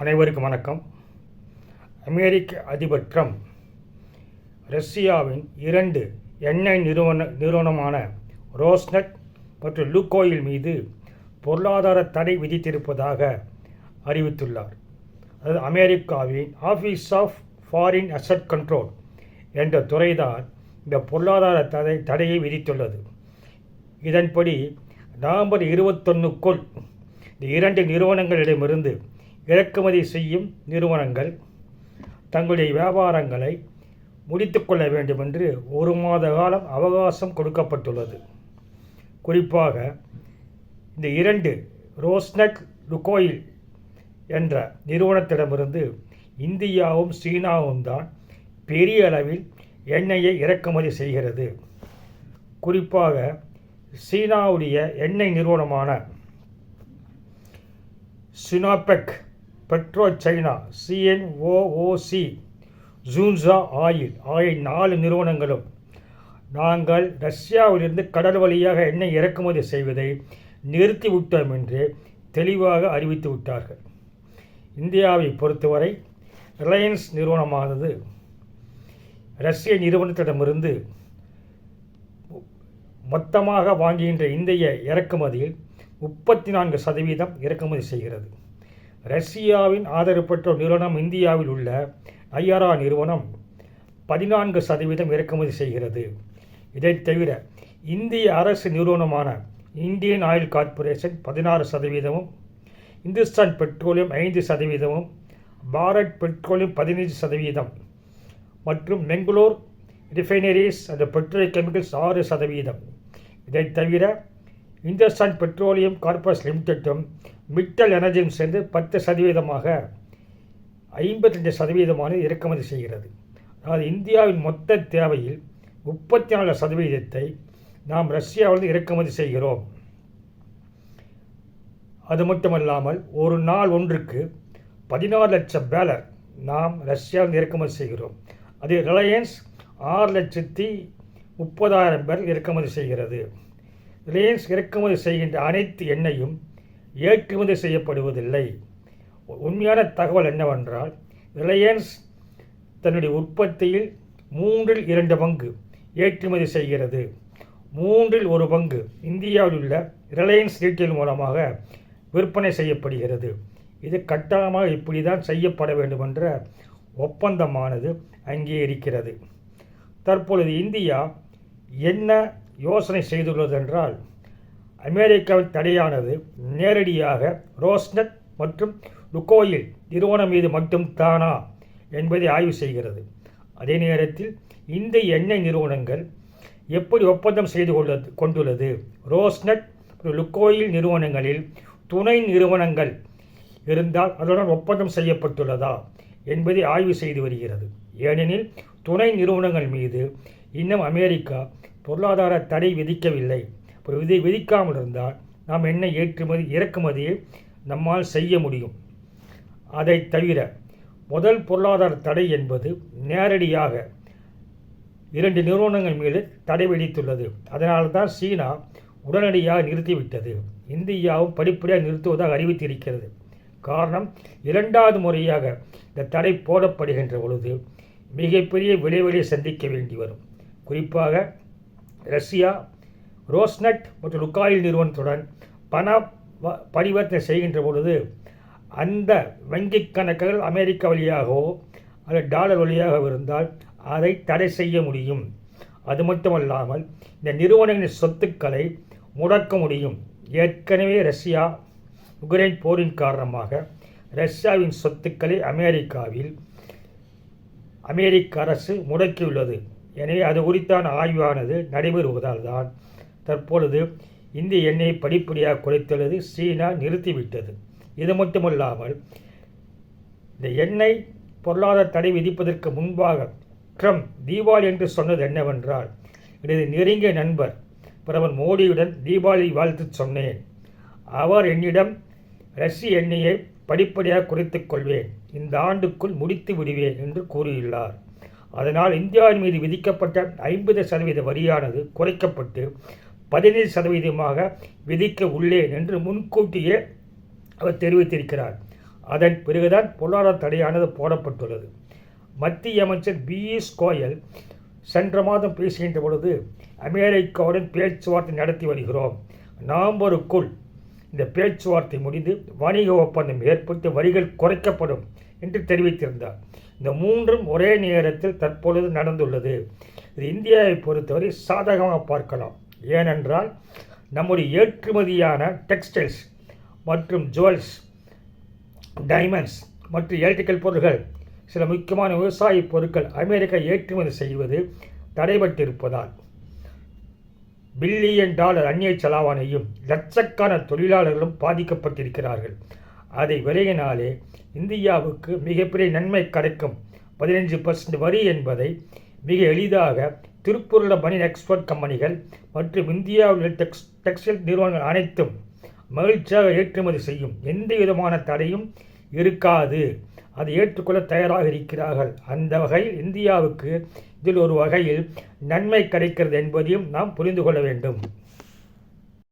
அனைவருக்கும் வணக்கம். அமெரிக்க அதிபர் ட்ரம்ப் ரஷ்யாவின் இரண்டு எண்ணெய் நிறுவன நிறுவனமான ரோஸ்னட் மற்றும் லுகோயில் மீது பொருளாதார தடை விதித்திருப்பதாக அறிவித்துள்ளார். அதாவது அமெரிக்காவின் office of foreign asset control என்ற துறைதான் இந்த பொருளாதார தடை தடையை விதித்துள்ளது. இதன்படி நவம்பர் இருபத்தொன்னுக்குள் இந்த இரண்டு நிறுவனங்களிடமிருந்து இறக்குமதி செய்யும் நிறுவனங்கள் தங்களுடைய வியாபாரங்களை முடித்துக்கொள்ள வேண்டும் என்று ஒரு மாத காலம் அவகாசம் கொடுக்கப்பட்டுள்ளது. குறிப்பாக இந்த இரண்டு ரோஸ்னட் லுகோயில் என்ற நிறுவனத்திடமிருந்து இந்தியாவும் சீனாவும் தான் பெரிய அளவில் எண்ணெயை இறக்குமதி செய்கிறது. குறிப்பாக சீனாவுடைய எண்ணெய் நிறுவனமான சினாபெக் பெட்ரோ சைனா சிஎன்ஓஓசி ஜூன்சா ஆயில் ஆகிய நாலு நிறுவனங்களும். நாங்கள் ரஷ்யாவிலிருந்து கடல் வழியாக எண்ணெய் இறக்குமதி செய்வதை நிறுத்திவிட்டோம் என்று தெளிவாக அறிவித்து விட்டார்கள். இந்தியாவை பொறுத்தவரை ரிலையன்ஸ் நிறுவனமானது ரஷ்ய நிறுவனத்திடமிருந்து மொத்தமாக வாங்குகின்ற இந்திய இறக்குமதியில் முப்பத்தி நான்கு சதவீதம் இறக்குமதி செய்கிறது. ரஷ்யாவின் ஆதரவு பெற்ற நிறுவனம் இந்தியாவில் உள்ள ஐஆர்ஆ நிறுவனம் பதினான்கு சதவீதம் இறக்குமதி செய்கிறது. இதைத் தவிர இந்திய அரசு நிறுவனமான இந்தியன் ஆயில் கார்ப்பரேஷன் பதினாறு சதவீதமும் இந்துஸ்தான் பெட்ரோலியம் ஐந்து சதவீதமும் பாரத் பெட்ரோலியம் பதினைஞ்சு சதவீதம் மற்றும் பெங்களூர் ரிஃபைனரிஸ் அண்ட் பெட்ரோலிய கெமிக்கல்ஸ் ஆறு சதவீதம். இதைத் தவிர இந்துஸ்தான் பெட்ரோலியம் கார்ப்பரேஷன் லிமிடெட்டும் மிட்டல் எனர்ஜியும் சேர்ந்து பத்து சதவீதமாக ஐம்பத்தஞ்சு சதவீதமான இறக்குமதி செய்கிறது. அதாவது இந்தியாவின் மொத்த தேவையில் முப்பத்தி நாலு சதவீதத்தை நாம் ரஷ்யாவிலிருந்து இறக்குமதி செய்கிறோம். அது மட்டுமல்லாமல் ஒரு நாள் ஒன்றுக்கு பதினாறு லட்சம் பேலர் நாம் ரஷ்யாவிலிருந்து இறக்குமதி செய்கிறோம். அது ரிலையன்ஸ் ஆறு லட்சத்தி முப்பதாயிரம் பேர் இறக்குமதி செய்கிறது. ரிலையன்ஸ் இறக்குமதி செய்கின்ற அனைத்து எண்ணெயும் ஏற்றுமதி செய்யப்படுவதில்லை. உண்மையான தகவல் என்னவென்றால் ரிலையன்ஸ் தன்னுடைய உற்பத்தியில் மூன்றில் இரண்டு பங்கு ஏற்றுமதி செய்கிறது. மூன்றில் ஒரு பங்கு இந்தியாவில் உள்ள ரிலையன்ஸ் ரீட்டெயில் மூலமாக விற்பனை செய்யப்படுகிறது. இது கட்டாயமாக இப்படி தான் செய்யப்பட வேண்டும் என்ற ஒப்பந்தமானது அங்கே இருக்கிறது. தற்பொழுது இந்தியா என்ன யோசனை செய்துள்ளது என்றால் அமெரிக்காவின் தடையானது நேரடியாக ரோஸ்னட் மற்றும் லுக்கோயில் நிறுவனம் மீது மட்டும் தானா என்பதை ஆய்வு செய்கிறது. அதே நேரத்தில் இந்த எண்ணெய் நிறுவனங்கள் எப்படி ஒப்பந்தம் செய்து கொள்ளது கொண்டுள்ளது? ரோஸ்னட் லுக்கோயில் நிறுவனங்களில் துணை நிறுவனங்கள் இருந்தால் அதனுடன் ஒப்பந்தம் செய்யப்பட்டுள்ளதா என்பதை ஆய்வு செய்து வருகிறது. ஏனெனில் துணை நிறுவனங்கள் மீது இன்னும் அமெரிக்கா பொருளாதார தடை விதிக்கவில்லை. விதி விதிக்காமல் இருந்தால் நாம் எண்ணெய் ஏற்றுமதி இறக்குமதியை நம்மால் செய்ய முடியும்? அதை தவிர முதல் பொருளாதார தடை என்பது நேரடியாக இரண்டு நிறுவனங்கள் மீது தடை விதித்துள்ளது. அதனால் தான் சீனா உடனடியாக நிறுத்திவிட்டது. இந்தியாவும் படிப்படியாக நிறுத்துவதாக அறிவித்திருக்கிறது. காரணம் இரண்டாவது முறையாக இந்த தடை போடப்படுகின்ற பொழுது மிகப்பெரிய விளைவுகளை சந்திக்க வேண்டி வரும். குறிப்பாக ரஷ்யா ரோஸ்னட் மற்றும் லுக்காயில் நிறுவனத்துடன் பண பரிவர்த்தனை செய்கின்ற பொழுது அந்த வங்கி கணக்குகள் அமெரிக்கா வழியாகவோ அல்லது டாலர் வழியாக இருந்தால் அதை தடை செய்ய முடியும். அது மட்டுமல்லாமல் இந்த நிறுவனங்களின் சொத்துக்களை முடக்க முடியும். ஏற்கனவே ரஷ்யா உக்ரைன் போரின் காரணமாக ரஷ்யாவின் சொத்துக்களை அமெரிக்காவில் அமெரிக்க அரசு முடக்கியுள்ளது. எனவே அது குறித்தான ஆய்வானது நடைபெறுவதால் தான் தற்பொழுது இந்திய எண்ணெயை படிப்படியாக குறைத்துள்ளது சீனா நிறுத்திவிட்டது. இது மட்டுமல்லாமல் இந்த எண்ணெய் பொருளாதார தடை விதிப்பதற்கு முன்பாக ட்ரம்ப் தீபாவளி என்று சொன்னது என்னவென்றால் எனது நெருங்கிய நண்பர் பிரதமர் மோடியுடன் தீபாவளி வாழ்த்து சொன்னேன். அவர் என்னிடம் ரஷ்ய எண்ணெயை படிப்படியாக குறைத்துக் கொள்வேன் இந்த ஆண்டுக்குள் முடித்து விடுவேன் என்று கூறியுள்ளார். அதனால் இந்தியாவின் மீது விதிக்கப்பட்ட ஐம்பது சதவீத வரியானது குறைக்கப்பட்டு பதினைந்து சதவீதமாக விதிக்க உள்ளேன் என்று முன்கூட்டியே அவர் தெரிவித்திருக்கிறார். அதன் பிறகுதான் பொருளாதார தடையானது போடப்பட்டுள்ளது. மத்திய அமைச்சர் பியூஷ் கோயல் சென்ற மாதம் பேசுகின்ற பொழுது அமெரிக்காவுடன் பேச்சுவார்த்தை நடத்தி வருகிறோம். நவம்பருக்குள் இந்த பேச்சுவார்த்தை முடிந்து வணிக ஒப்பந்தம் ஏற்பட்டு வரிகள் குறைக்கப்படும் என்று தெரிவித்திருந்தார். இந்த மூன்றும் ஒரே நேரத்தில் தற்பொழுது நடந்துள்ளது. இது இந்தியாவை பொறுத்தவரை சாதகமாக பார்க்கலாம். ஏனென்றால் நம்முடைய ஏற்றுமதியான டெக்ஸ்டைல்ஸ் மற்றும் ஜுவல்ஸ் டைமண்ட்ஸ் மற்றும் எலக்ட்ரிக்கல் பொருட்கள் சில முக்கியமான விவசாய பொருட்கள் அமெரிக்கா ஏற்றுமதி செய்வது தடைபட்டிருப்பதால் பில்லியன் டாலர் அந்நிய செலாவணையும் லட்சக்கான தொழிலாளர்களும் பாதிக்கப்பட்டிருக்கிறார்கள். அதை விரையினாலே இந்தியாவுக்கு மிகப்பெரிய நன்மை கிடைக்கும். பதினஞ்சு பர்சன்ட் வரி என்பதை மிக எளிதாக திருப்பூரில் பனியன் எக்ஸ்போர்ட் கம்பெனிகள் மற்றும் இந்தியாவில் டெக்ஸ் டெக்ஸ்டைல் நிறுவனங்கள் அனைத்தும் மகிழ்ச்சியாக ஏற்றுமதி செய்யும். எந்த விதமான தடையும் இருக்காது. அதை ஏற்றுக்கொள்ள தயாராக இருக்கிறார்கள். அந்த வகையில் இந்தியாவுக்கு இதில் ஒரு வகையில் நன்மை கிடைக்கிறது என்பதையும் நாம் புரிந்து கொள்ள வேண்டும்.